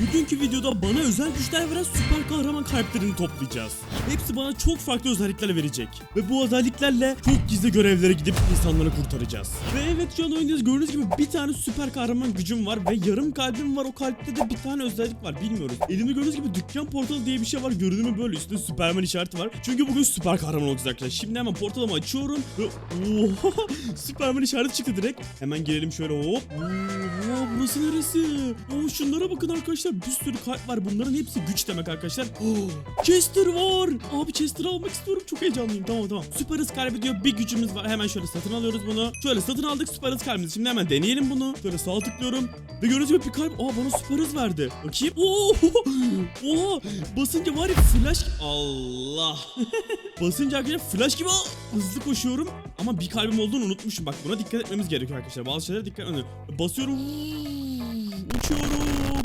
Bugünkü videoda bana özel güçler veren süper kahraman kalplerini toplayacağız. Hepsi bana çok farklı özellikler verecek. Ve bu özelliklerle çok gizli görevlere gidip insanları kurtaracağız. Ve evet şu an oynuyoruz gördüğünüz gibi bir tane süper kahraman gücüm var ve yarım kalbim var. O kalpte de bir tane özellik var bilmiyoruz. Elimde gördüğünüz gibi dükkan portalı diye bir şey var. Görünümü böyle üstünde Superman işareti var. Çünkü bugün süper kahraman olacağız arkadaşlar. Şimdi hemen portalımı açıyorum ve oha Superman işareti çıktı direkt. Hemen gelelim şöyle hop. Oha burası neresi? Oo şunlara bakın arkadaşlar. Bir sürü kalp var. Bunların hepsi güç demek arkadaşlar. Oh, Chester var. Abi Chester'ı almak istiyorum. Çok heyecanlıyım. Tamam tamam. Süper hız kalbi diyor. Bir gücümüz var. Hemen şöyle satın alıyoruz bunu. Şöyle satın aldık süper hız. Şimdi hemen deneyelim bunu. Şöyle sağ tıklıyorum. Ve gördüğünüz gibi bir kalp. Aa bana süper hız verdi. Bakayım. Oo, Oha. Basınca var ya flash. Allah. Basınca arkadaşlar flash gibi hızlı koşuyorum. Ama bir kalbim olduğunu unutmuşum. Bak buna dikkat etmemiz gerekiyor arkadaşlar. Bazı şeylere dikkat etmemiz Basıyorum. Uçuyorum.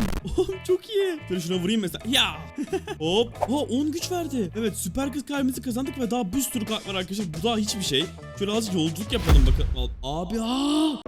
Çok iyi. Şöyle şuna vurayım mesela. Ya. Hop. Ha 10 güç verdi. Evet süper kız kalbimizi kazandık ve daha bir sürü kart var arkadaşlar. Bu daha hiçbir şey. Şöyle azıcık yolculuk yapalım. Al- Abi aa.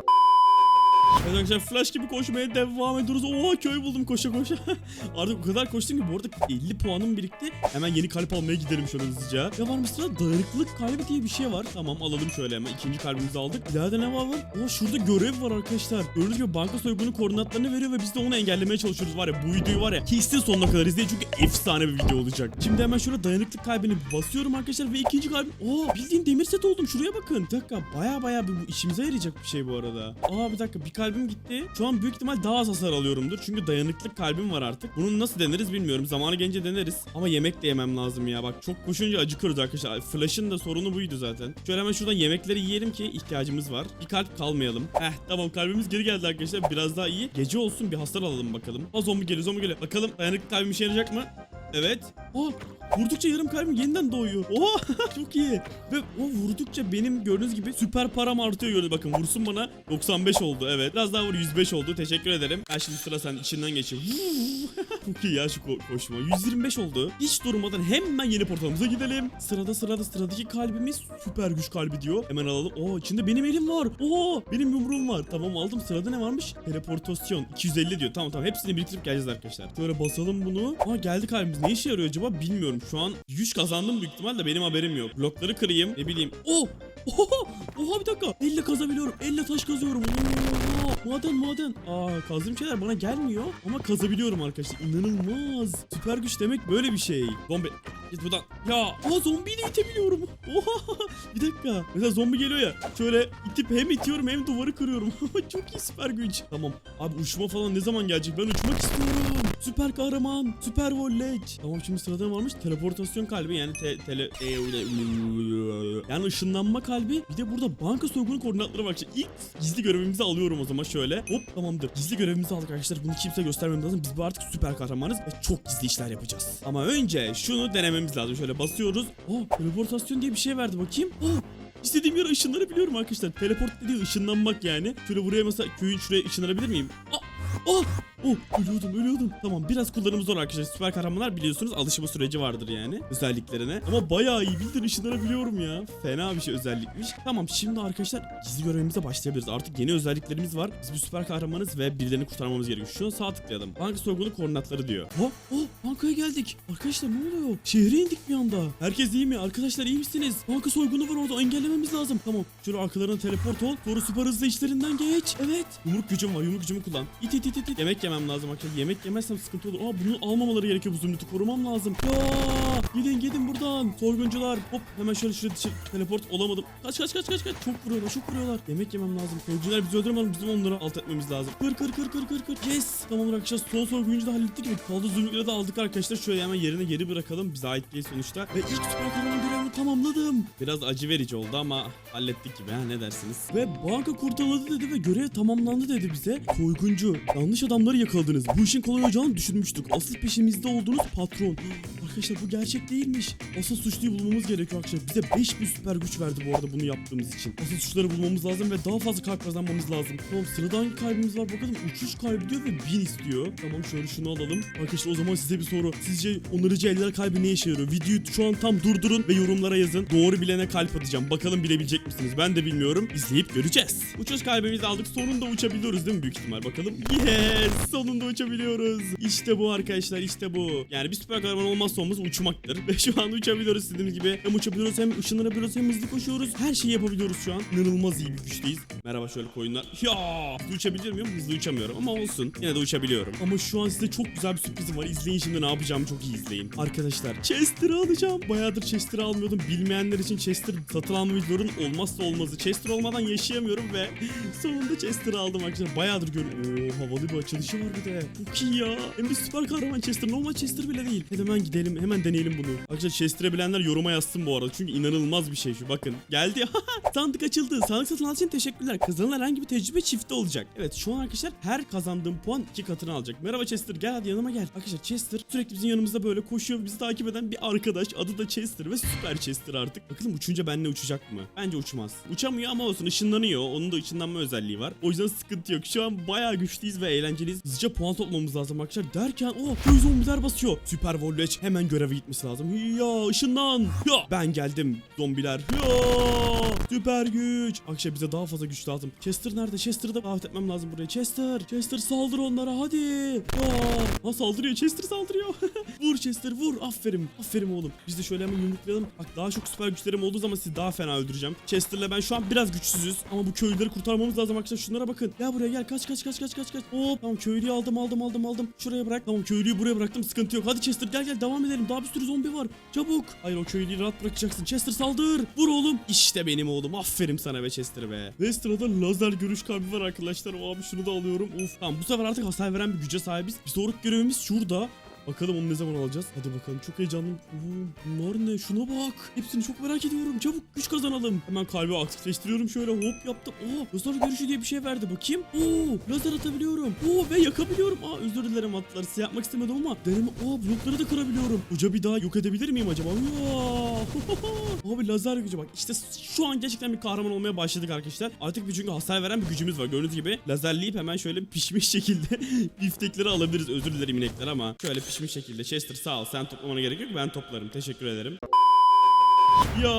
Arkadaşlar flash gibi koşmaya devam ediyoruz. Oha köy buldum koşa koşa. Artık o kadar koştum ki bu arada 50 puanım birikti. Hemen yeni kalp almaya gidelim şöyle hızlıca. Ne var mı sıra? Dayanıklılık kalbi diye bir şey var. Tamam alalım şöyle hemen. ikinci kalbimizi aldık. İleride ne var var? Oha şurada görev var arkadaşlar. Gördüğünüz gibi banka soygunu koordinatlarını veriyor ve biz de onu engellemeye çalışıyoruz var ya. Bu videoyu var ya kesin sonuna kadar izleyin çünkü efsane bir video olacak. Şimdi hemen şöyle dayanıklık kalbini basıyorum arkadaşlar ve ikinci kalbim. Aa bildiğin demir set oldum. Şuraya bakın. Bir dakika baya baya bu işimize yarayacak bir şey bu arada. Aa bir dakika bir kalbim gitti. Şu an büyük ihtimal daha az hasar alıyorumdur. Çünkü dayanıklık kalbim var artık. Bunu nasıl deneriz bilmiyorum. Zamanı gelince deneriz. Ama yemek de yemem lazım ya. Bak çok koşunca acıkıyoruz arkadaşlar. Flash'ın da sorunu buydu zaten. Şöyle hemen şuradan yemekleri yiyelim ki ihtiyacımız var. Bir kalp kalmayalım. Heh tamam kalbimiz geri geldi arkadaşlar. Biraz daha iyi. Gece olsun bir hasar alalım bakalım. Ha zombi geliyor zombi geliyor. Bakalım dayanıklık kalbim işe yarayacak mı? Evet. Oh, vurdukça yarım kalbim yeniden doğuyor. Oha çok iyi. Ve o vurdukça benim gördüğünüz gibi süper param artıyor gördüğünüz bakın vursun bana 95 oldu evet. Biraz daha vur 105 oldu teşekkür ederim. Ben şimdi sıra sen içinden geçiyor. Çok iyi ya şu ko- koşma. 125 oldu. Hiç durmadan hemen yeni portalımıza gidelim. Sırada sırada sıradaki kalbimiz süper güç kalbi diyor. Hemen alalım. Oo içinde benim elim var. Oo benim yumruğum var. Tamam aldım. Sırada ne varmış? Teleportasyon 250 diyor. Tamam tamam hepsini biriktirip geleceğiz arkadaşlar. Şöyle basalım bunu. Aa geldi kalbimiz. Ne işe yarıyor acaba bilmiyorum. Şu an güç kazandım büyük ihtimalle benim haberim yok. Blokları kırayım. Ne bileyim. Oh! Oha! Oha bir dakika. Elle kazabiliyorum. Elle taş kazıyorum. Oha! Maden maden. Aa kazdığım şeyler bana gelmiyor ama kazabiliyorum arkadaşlar. İnanılmaz. Süper güç demek böyle bir şey. Zombi git buradan. Ya aa zombiyi de itebiliyorum. Oha! Bir dakika. Mesela zombi geliyor ya. Şöyle itip hem itiyorum hem duvarı kırıyorum. Çok iyi süper güç. Tamam. Abi uçma falan ne zaman gelecek? Ben uçmak istiyorum. Süper kahraman. Süper volleç. Tamam şimdi sırada ne varmış? Teleportasyon kalbi yani te, tele e, yani ışınlanma kalbi. Bir de burada banka soygunu koordinatları var. İlk gizli görevimizi alıyorum o zaman şöyle. Hop tamamdır. Gizli görevimizi aldık arkadaşlar. Bunu kimse göstermemiz lazım. Biz bu artık süper kahramanız ve çok gizli işler yapacağız. Ama önce şunu denememiz lazım. Şöyle basıyoruz. Oh teleportasyon diye bir şey verdi bakayım. Oh İstediğim yere ışınlanabiliyorum arkadaşlar. Teleport dediği ışınlanmak yani. Şöyle buraya mesela köyün şuraya ışınlanabilir miyim? Aa, Oh! Oh! Ölüyordum ölüyordum. Tamam biraz kullanımı zor arkadaşlar. Süper kahramanlar biliyorsunuz alışma süreci vardır yani özelliklerine. Ama bayağı iyi bildiğin ışınlanabiliyorum ya. Fena bir şey özellikmiş. Tamam şimdi arkadaşlar gizli görevimize başlayabiliriz. Artık yeni özelliklerimiz var. Biz bir süper kahramanız ve birilerini kurtarmamız gerekiyor. Şu an sağ tıklayalım. Banka soygunu koordinatları diyor. Oh! Oh! Bankaya geldik. Arkadaşlar ne oluyor? Şehre indik bir anda. Herkes iyi mi? Arkadaşlar iyi misiniz? Banka soygunu var orada engellememiz lazım. Tamam. Şöyle arkalarına teleport ol. Sonra süper hızlı işlerinden geç. Evet. Yumruk gücüm var. Yumruk gücümü kullan. İt it it it. it. Yemek yemem lazım arkadaşlar. Yemek yemezsem sıkıntı olur. Aa bunu almamaları gerekiyor. Bu zümrütü korumam lazım. Ya gidin gidin buradan. Sorguncular. Hop hemen şöyle şuraya dışı teleport olamadım. Kaç kaç kaç kaç kaç. Çok vuruyorlar çok vuruyorlar. Yemek yemem lazım. Soyguncular bizi öldüremez. Bizim onları alt etmemiz lazım. Kır kır kır kır kır kır. Yes. Tamamdır arkadaşlar. Son soyguncu da hallettik? Kaldı zümrütleri de aldık arkadaşlar. Şöyle hemen yerine geri bırakalım. Bize ait değil sonuçta. Ve ilk süper kahraman tamamladım. Biraz acı verici oldu ama hallettik gibi ha ne dersiniz? Ve banka kurtarıldı dedi ve görev tamamlandı dedi bize. Soyguncu. Yanlış adamları yakaladınız. Bu işin kolay olacağını düşünmüştük. Asıl peşimizde olduğunuz patron. Arkadaşlar bu gerçek değilmiş. Asıl suçluyu bulmamız gerekiyor arkadaşlar. Bize 5000 süper güç verdi bu arada bunu yaptığımız için. Asıl suçları bulmamız lazım ve daha fazla kalp kazanmamız lazım. Tamam sırada hangi kalbimiz var bakalım. Uçuş kalbi diyor ve 1000 istiyor. Tamam şöyle şunu alalım. Arkadaşlar o zaman size bir soru. Sizce onarıcı eller kalbi ne işe yarıyor? Videoyu şu an tam durdurun ve yorumlara yazın. Doğru bilene kalp atacağım. Bakalım bilebilecek misiniz? Ben de bilmiyorum. İzleyip göreceğiz. Uçuş kalbimizi aldık. Sonunda uçabiliyoruz değil mi büyük ihtimal? Bakalım. Yes! Sonunda uçabiliyoruz. İşte bu arkadaşlar işte bu. Yani bir süper kahraman olmazsa olmaz uçmaktır. Ve şu an uçabiliyoruz dediğimiz gibi. Hem uçabiliyoruz hem ışınlanabiliyoruz hem hızlı koşuyoruz. Her şeyi yapabiliyoruz şu an. İnanılmaz iyi bir güçteyiz. Merhaba şöyle koyunlar. Ya! Hızlı uçabiliyor muyum? Hızlı uçamıyorum ama olsun. Yine de uçabiliyorum. Ama şu an size çok güzel bir sürprizim var. İzleyin şimdi ne yapacağımı çok iyi izleyin. Arkadaşlar Chester'ı alacağım. Bayağıdır Chester'ı almıyordum. Bilmeyenler için Chester satın alma videoların olmazsa olmazı. Chester olmadan yaşayamıyorum ve sonunda Chester'ı aldım arkadaşlar. Bayağıdır gör. Oo havalı bir açılışı var bir de. Çok iyi ya. Hem de süper kahraman Chester. Normal Chester bile değil. Hadi hemen gidelim. Hemen deneyelim bunu. Arkadaşlar Chester'ı bilenler yoruma yazsın bu arada. Çünkü inanılmaz bir şey şu. Bakın geldi. Sandık açıldı. Sağlık satın için teşekkürler. Kazanılan herhangi bir tecrübe çifte olacak. Evet şu an arkadaşlar her kazandığım puan iki katını alacak. Merhaba Chester gel hadi yanıma gel. Arkadaşlar Chester sürekli bizim yanımızda böyle koşuyor. Bizi takip eden bir arkadaş. Adı da Chester ve süper Chester artık. Bakalım uçunca benimle uçacak mı? Bence uçmaz. Uçamıyor ama olsun ışınlanıyor. Onun da ışınlanma özelliği var. O yüzden sıkıntı yok. Şu an bayağı güçlüyüz ve eğlenceliyiz. Hızlıca puan toplamamız lazım arkadaşlar. Derken o köy zombiler basıyor. Süper Volleç hemen göreve gitmesi lazım. Ya ışınlan. Ya ben geldim zombiler. Ya süper güç. Akşam bize daha fazla güç lazım. Chester nerede? Chester'ı da davet etmem lazım buraya. Chester. Chester saldır onlara hadi. Ya. Ha saldırıyor. Chester saldırıyor. vur Chester vur. Aferin. Aferin oğlum. Biz de şöyle hemen yumruklayalım. Bak daha çok süper güçlerim olduğu zaman sizi daha fena öldüreceğim. Chester'la ben şu an biraz güçsüzüz. Ama bu köylüleri kurtarmamız lazım arkadaşlar. Şunlara bakın. Gel buraya gel. Kaç kaç kaç kaç kaç kaç. Hop. Tamam köylüyü aldım aldım aldım aldım. Şuraya bırak. Tamam köylüyü buraya bıraktım. Sıkıntı yok. Hadi Chester gel gel devam edelim. Daha bir sürü zombi var. Çabuk. Hayır o köylüyü rahat bırakacaksın. Chester saldır. Vur oğlum. İşte benim oğlum. Aferin sana be Chester be. Ve sırada lazer görüş kalbi var arkadaşlar. Abi şunu da alıyorum. Of. Tamam bu sefer artık hasar veren bir güce sahibiz. Bir sonraki görevimiz şurada. Bakalım onu ne zaman alacağız? Hadi bakalım çok heyecanlıyım. Oo, bunlar ne? Şuna bak. Hepsini çok merak ediyorum. Çabuk güç kazanalım. Hemen kalbi aktifleştiriyorum şöyle hop yaptım. Aa lazer görüşü diye bir şey verdi. Bakayım. Oo lazer atabiliyorum. Oo ve yakabiliyorum. Aa özür dilerim atlar. Size yapmak istemedim ama deneme. Aa blokları da kırabiliyorum. Hoca bir daha yok edebilir miyim acaba? Aa, Abi lazer gücü bak. İşte şu an gerçekten bir kahraman olmaya başladık arkadaşlar. Artık bir çünkü hasar veren bir gücümüz var. Gördüğünüz gibi lazerleyip hemen şöyle pişmiş şekilde biftekleri alabiliriz. Özür dilerim inekler ama şöyle pişmiş şekilde. Chester sağ ol. Sen toplamana gerek yok. Ben toplarım. Teşekkür ederim. Ya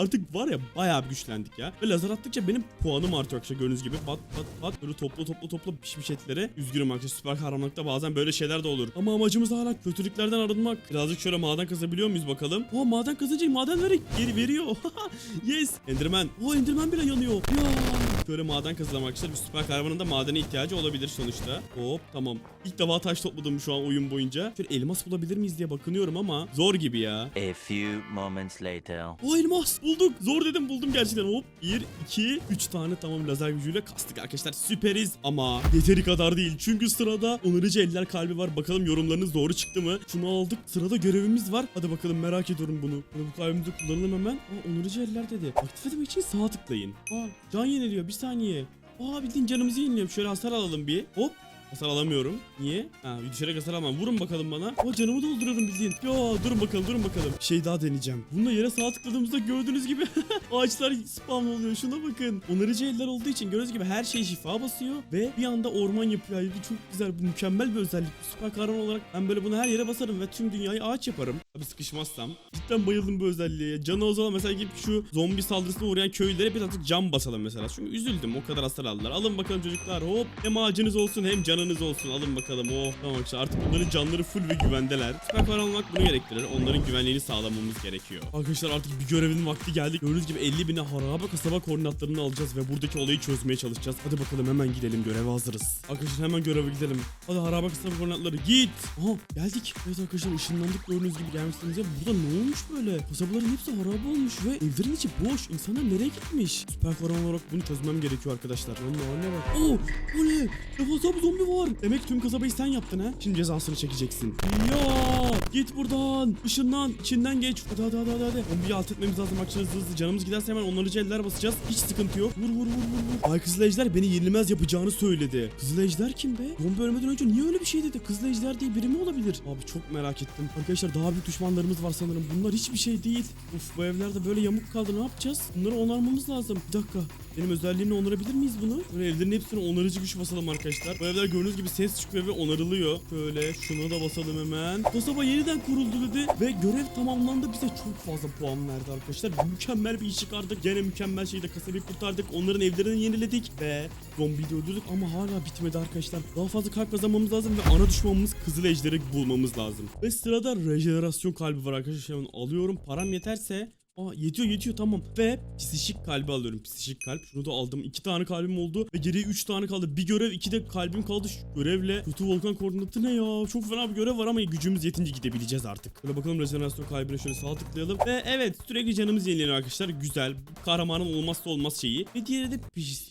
artık var ya bayağı bir güçlendik ya. Ve lazer attıkça benim puanım artıyor arkadaşlar gördüğünüz gibi. Pat pat pat böyle topla topla topla pişmiş etleri. Üzgünüm arkadaşlar süper kahramanlıkta bazen böyle şeyler de olur. Ama amacımız hala kötülüklerden arınmak. Birazcık şöyle maden kazabiliyor muyuz bakalım. Aa maden kazınca maden veri geri veriyor. yes. Enderman. O Enderman bile yanıyor. Ya. Şöyle maden kazalım arkadaşlar. Bir süper kahramanın da madene ihtiyacı olabilir sonuçta. Hop tamam. İlk defa taş topladım şu an oyun boyunca. Şöyle elmas bulabilir miyiz diye bakınıyorum ama zor gibi ya. A few moments later. O elmas bulduk. Zor dedim buldum gerçekten. Hop 1, 2, 3 tane tamam lazer gücüyle kastık arkadaşlar. Süperiz ama yeteri kadar değil. Çünkü sırada onarıcı eller kalbi var. Bakalım yorumlarınız doğru çıktı mı? Şunu aldık. Sırada görevimiz var. Hadi bakalım merak ediyorum bunu. Hadi bu kalbimizi kullanalım hemen. Aa, onarıcı eller dedi. Aktif etmek için sağ tıklayın. Aa, can yeniliyor bir saniye. Aa bildiğin canımızı yeniliyor. Şöyle hasar alalım bir. Hop Hasar alamıyorum. Niye? Ha düşerek hasar alamam. Vurun bakalım bana. O canımı dolduruyorum bildiğin. Ya durun bakalım durun bakalım. Bir şey daha deneyeceğim. Bununla yere sağ tıkladığımızda gördüğünüz gibi ağaçlar spam oluyor. Şuna bakın. Onarıcı eller olduğu için gördüğünüz gibi her şey şifa basıyor. Ve bir anda orman yapıyor. Yani çok güzel. Bu mükemmel bir özellik. Süper kahraman olarak ben böyle bunu her yere basarım ve tüm dünyayı ağaç yaparım. Tabi sıkışmazsam. Cidden bayıldım bu özelliğe. Canı o zaman mesela gidip şu zombi saldırısına uğrayan köylere birazcık cam basalım mesela. Çünkü üzüldüm. O kadar hasar aldılar. Alın bakalım çocuklar. Hop. Hem ağacınız olsun hem canınız olsun. Alın bakalım. Oh tamam işte artık bunların canları full ve güvendeler. Süper olmak bunu gerektirir. Onların güvenliğini sağlamamız gerekiyor. Arkadaşlar artık bir görevin vakti geldi. Gördüğünüz gibi 50 bine harabe kasaba koordinatlarını alacağız ve buradaki olayı çözmeye çalışacağız. Hadi bakalım hemen gidelim. Göreve hazırız. Arkadaşlar hemen göreve gidelim. Hadi harabe kasaba koordinatları git. Aha geldik. Evet arkadaşlar ışınlandık gördüğünüz gibi gelmişsiniz ya. Burada ne olmuş böyle? Kasabaların hepsi harabe olmuş ve evlerin içi boş. İnsanlar nereye gitmiş? Süper kahraman olarak bunu çözmem gerekiyor arkadaşlar. Onun haline bak. Oo, o ne? Devasa bir zombi var. Demek tüm kasabayı sen yaptın ha. Şimdi cezasını çekeceksin. Ya git buradan. Işından içinden geç. Hadi hadi hadi hadi. hadi. Zombiyi alt etmemiz lazım. Bak hızlı hızlı. Canımız giderse hemen onları eller basacağız. Hiç sıkıntı yok. Vur vur vur vur. vur. Ay Kızıl Ejder beni yenilmez yapacağını söyledi. Kızıl Ejder kim be? Zombi ölmeden önce niye öyle bir şey dedi? Kızıl Ejder diye biri mi olabilir? Abi çok merak ettim. Arkadaşlar daha büyük düşmanlarımız var sanırım. Bunlar hiçbir şey değil. Uf bu evlerde böyle yamuk kaldı. Ne yapacağız? Bunları onarmamız lazım. Bir dakika. Benim özelliğini onarabilir miyiz bunu? Böyle evlerin hepsine onarıcı güç basalım arkadaşlar. Bu evler gördüğünüz gibi ses çıkıyor ve onarılıyor. Şöyle şuna da basalım hemen. Kasaba yeniden kuruldu dedi ve görev tamamlandı. Bize çok fazla puan verdi arkadaşlar. Mükemmel bir iş çıkardık. Gene mükemmel şeyde kasabayı kurtardık. Onların evlerini yeniledik ve zombiyi öldürdük ama hala bitmedi arkadaşlar. Daha fazla kalp kazanmamız lazım ve ana düşmanımız Kızıl Ejder'i bulmamız lazım. Ve sırada rejenerasyon kalbi var arkadaşlar. Hemen alıyorum. Param yeterse Aa yetiyor yetiyor tamam. Ve psişik kalbi alıyorum. Psişik kalp. Şunu da aldım. iki tane kalbim oldu. Ve geriye üç tane kaldı. Bir görev iki de kalbim kaldı. Şu görevle kötü volkan koordinatı ne ya? Çok fena bir görev var ama gücümüz yetince gidebileceğiz artık. Böyle bakalım rejenerasyon kalbine şöyle sağ tıklayalım. Ve evet sürekli canımız yenileniyor arkadaşlar. Güzel. Kahramanın olmazsa olmaz şeyi. Ve diğeri de pis...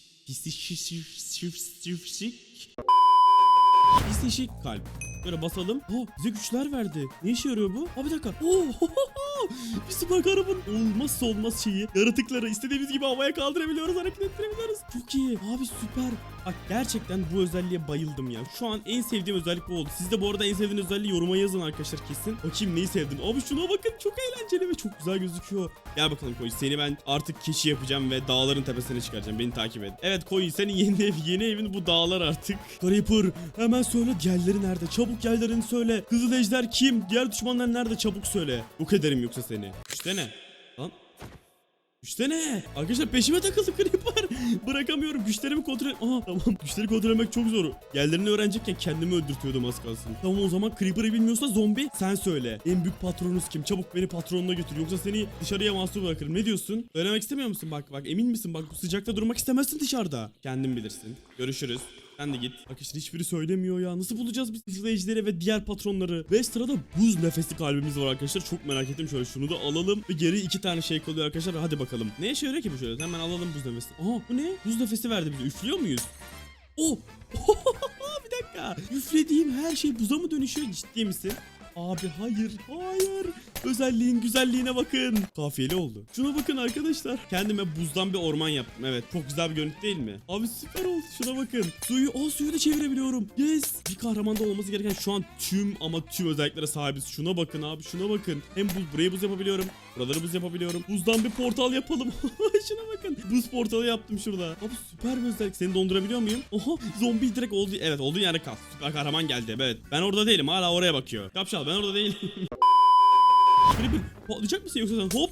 Psişik... Kalp. Böyle basalım. Oh bize güçler verdi. Ne işe yarıyor bu? Ha bir dakika. Oh, bir süper kahraman olmazsa olmaz şeyi. Yaratıkları istediğimiz gibi havaya kaldırabiliyoruz, hareket ettirebiliyoruz. Çok iyi. Abi süper. Bak gerçekten bu özelliğe bayıldım ya. Şu an en sevdiğim özellik bu oldu. Siz de bu arada en sevdiğiniz özelliği yoruma yazın arkadaşlar kesin. Bakayım neyi sevdin. Abi şuna bakın çok eğlenceli ve çok güzel gözüküyor. Gel bakalım Koyu seni ben artık keçi yapacağım ve dağların tepesine çıkaracağım. Beni takip et. Evet Koyu senin yeni ev, yeni evin bu dağlar artık. Creeper hemen söyle diğerleri nerede? Çabuk diğerlerini söyle. Kızıl ejder kim? Diğer düşmanlar nerede? Çabuk söyle. Yok ederim yoksa seni. İşte ne? Lan İşte ne? Arkadaşlar peşime takıldı Creeper. Bırakamıyorum. Güçlerimi kontrol... Aha tamam. Güçleri kontrol etmek çok zor. Yerlerini öğrenecekken kendimi öldürtüyordum az kalsın. Tamam o zaman Creeper'ı bilmiyorsa zombi sen söyle. En büyük patronunuz kim? Çabuk beni patronuna götür. Yoksa seni dışarıya mahsur bırakırım. Ne diyorsun? Söylemek istemiyor musun? Bak bak emin misin? Bak bu sıcakta durmak istemezsin dışarıda. Kendin bilirsin. Görüşürüz. Sen de git. Arkadaşlar hiçbiri söylemiyor ya. Nasıl bulacağız biz izleyicileri ve diğer patronları? Ve sırada buz nefesi kalbimiz var arkadaşlar. Çok merak ettim. Şöyle şunu da alalım. Ve geri iki tane şey kalıyor arkadaşlar. Hadi bakalım. Ne işe yarıyor ki bu şöyle? Hemen alalım buz nefesi. Aha bu ne? Buz nefesi verdi bize. Üflüyor muyuz? Oh! bir dakika. Üflediğim her şey buza mı dönüşüyor? Ciddi misin? Abi hayır, hayır. Özelliğin güzelliğine bakın. Kafiyeli oldu. Şuna bakın arkadaşlar. Kendime buzdan bir orman yaptım. Evet, çok güzel bir görüntü değil mi? Abi süper oldu. Şuna bakın. Suyu, o suyu da çevirebiliyorum. Yes. Bir kahramanda olması gereken şu an tüm ama tüm özelliklere sahibiz. Şuna bakın abi, şuna bakın. Hem buz, burayı buz yapabiliyorum. Buraları buz yapabiliyorum. Buzdan bir portal yapalım. Şuna bakın. Buz portalı yaptım şurada. Abi süper bir özellik. Seni dondurabiliyor muyum? Oha zombi direkt oldu. Evet olduğu yere kal. Süper kahraman geldi. Evet. Ben orada değilim. Hala oraya bakıyor. Kapşal ben orada değilim. Creeper patlayacak mısın yoksa sen? Hop.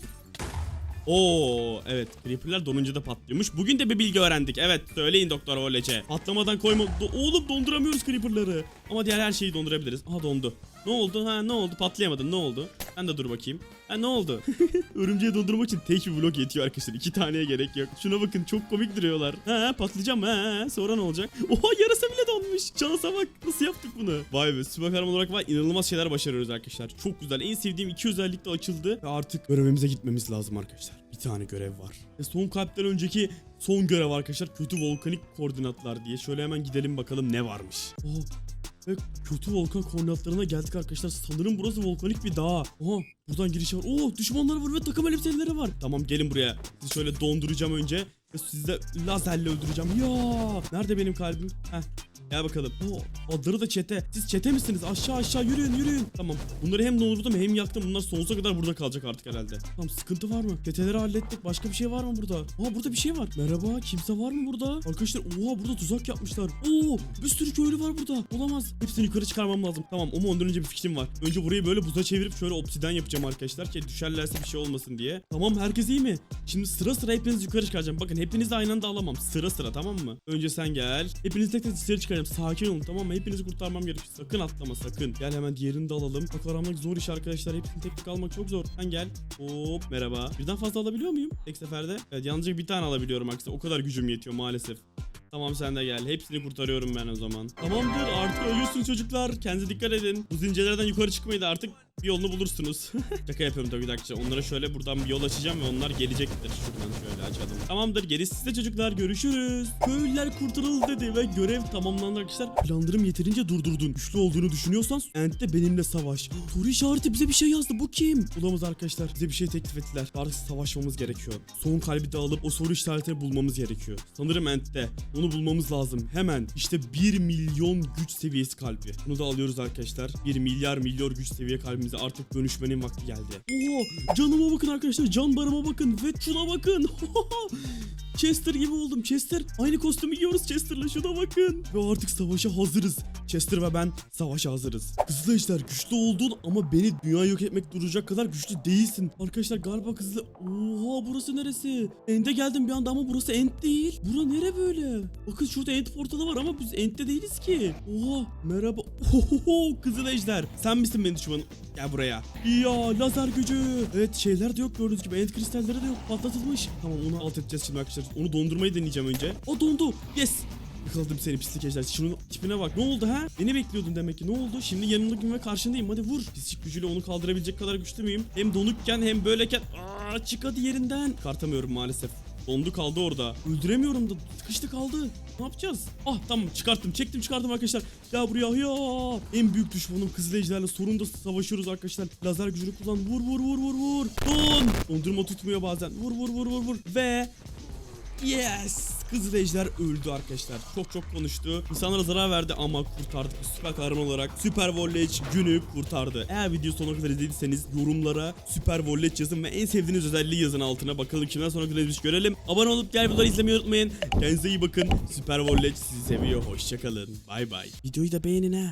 Oo evet creeperler donunca da patlıyormuş. Bugün de bir bilgi öğrendik. Evet söyleyin Doktor Volece. Patlamadan koyma. Do- Oğlum donduramıyoruz creeperları. Ama diğer her şeyi dondurabiliriz. Aha dondu. Ne oldu? Ha ne oldu? Patlayamadın. Ne oldu? Ben de dur bakayım. Ha ne oldu? Örümceği dondurmak için tek bir blok yetiyor arkadaşlar. İki taneye gerek yok. Şuna bakın çok komik duruyorlar. Ha patlayacağım ha. Sonra ne olacak? Oha yarısı bile donmuş. Şansa bak. Nasıl yaptık bunu? Vay be süper kahraman olarak var. inanılmaz şeyler başarıyoruz arkadaşlar. Çok güzel. En sevdiğim iki özellik de açıldı. Ve artık görevimize gitmemiz lazım arkadaşlar. Bir tane görev var. Ve son kalpten önceki son görev arkadaşlar. Kötü volkanik koordinatlar diye. Şöyle hemen gidelim bakalım ne varmış. Oh, ve kötü volkan koordinatlarına geldik arkadaşlar. Sanırım burası volkanik bir dağ. Aha buradan giriş var. Oo düşmanlar var ve takım elbiseleri var. Tamam gelin buraya. Sizi şöyle donduracağım önce. Ve sizi de lazerle öldüreceğim. Ya nerede benim kalbim? Heh. Gel bakalım. Oo, adları da çete. Siz çete misiniz? Aşağı aşağı yürüyün yürüyün. Tamam. Bunları hem dondurdum hem yaktım. Bunlar sonsuza kadar burada kalacak artık herhalde. Tamam sıkıntı var mı? Çeteleri hallettik. Başka bir şey var mı burada? Aa burada bir şey var. Merhaba. Kimse var mı burada? Arkadaşlar oha burada tuzak yapmışlar. Oo bir sürü köylü var burada. Olamaz. Hepsini yukarı çıkarmam lazım. Tamam ama ondan önce bir fikrim var. Önce burayı böyle buza çevirip şöyle obsiden yapacağım arkadaşlar ki düşerlerse bir şey olmasın diye. Tamam herkes iyi mi? Şimdi sıra sıra hepinizi yukarı çıkaracağım. Bakın hepinizi aynı anda alamam. Sıra sıra tamam mı? Önce sen gel. Hepinizi tek tek dışarı çıkaracağım. Sakin olun tamam mı? Hepinizi kurtarmam gerekiyor. Sakın atlama sakın. Gel hemen diğerini de alalım. Bak aramak zor iş arkadaşlar. Hepsini tek tek almak çok zor. Sen gel. Hop merhaba. Birden fazla alabiliyor muyum? Tek seferde. Evet yalnızca bir tane alabiliyorum arkadaşlar. O kadar gücüm yetiyor maalesef. Tamam sen de gel. Hepsini kurtarıyorum ben o zaman. Tamamdır artık ölüyorsun çocuklar. Kendinize dikkat edin. Bu zincirlerden yukarı çıkmayı da artık Bir yolunu bulursunuz. Şaka yapıyorum tabii dakika. Onlara şöyle buradan bir yol açacağım ve onlar gelecektir. Şuradan şöyle açalım. Tamamdır gerisi size çocuklar görüşürüz. Köylüler kurtarıldı dedi ve görev tamamlandı arkadaşlar. Planlarım yeterince durdurdun. Güçlü olduğunu düşünüyorsan Ent de benimle savaş. Soru işareti bize bir şey yazdı. Bu kim? Bulamaz arkadaşlar. Bize bir şey teklif ettiler. Artık savaşmamız gerekiyor. Son kalbi de alıp o soru işaretini bulmamız gerekiyor. Sanırım Ent'te. Onu bulmamız lazım. Hemen. İşte 1 milyon güç seviyesi kalbi. Bunu da alıyoruz arkadaşlar. 1 milyar milyar güç seviye kalbimize artık dönüşmenin vakti geldi. Oo, canıma bakın arkadaşlar. Can barıma bakın. Ve şuna bakın. Chester gibi oldum. Chester aynı kostümü giyiyoruz Chester'la şuna bakın. Ve artık savaşa hazırız. Chester ve ben savaşa hazırız. Kızıl Ejder güçlü oldun ama beni dünya yok etmek duracak kadar güçlü değilsin. Arkadaşlar galiba kızıl... Oha burası neresi? End'e geldim bir anda ama burası End değil. Bura nere böyle? Bakın şurada End portalı var ama biz End'de değiliz ki. Oha merhaba. Oho Kızıl Ejder. Sen misin benim düşmanım? Gel buraya. Ya lazer gücü. Evet şeyler de yok gördüğünüz gibi. End kristalleri de yok. Patlatılmış. Tamam onu alt edeceğiz şimdi arkadaşlar. Onu dondurmayı deneyeceğim önce. O dondu. Yes. Yakaladım seni pislik ejder. Şunun tipine bak. Ne oldu ha? Beni bekliyordun demek ki. Ne oldu? Şimdi yanımdayım ve karşındayım. Hadi vur. Pislik gücüyle onu kaldırabilecek kadar güçlü müyüm? Hem donukken hem böyleken. Aa, çık hadi yerinden. Kartamıyorum maalesef. Dondu kaldı orada. Öldüremiyorum da sıkıştı kaldı. Ne yapacağız? Ah tamam çıkarttım. Çektim çıkardım arkadaşlar. Ya buraya ya. En büyük düşmanım Kızıl Ejder'le sorunda savaşıyoruz arkadaşlar. Lazer gücünü kullan. Vur vur vur vur vur. Don. Dondurma tutmuyor bazen. Vur vur vur vur vur. Ve Yes! Kızıl Ejder öldü arkadaşlar. Çok çok konuştu. İnsanlara zarar verdi ama kurtardık. Süper kahraman olarak Süper Volley günü kurtardı. Eğer video sonuna kadar izlediyseniz yorumlara Süper Volley yazın ve en sevdiğiniz özelliği yazın altına. Bakalım kimden sonra izlemiş görelim. Abone olup diğer videoları izlemeyi unutmayın. Kendinize iyi bakın. Süper Volley sizi seviyor. Hoşçakalın. Bay bay. Videoyu da beğenin ha.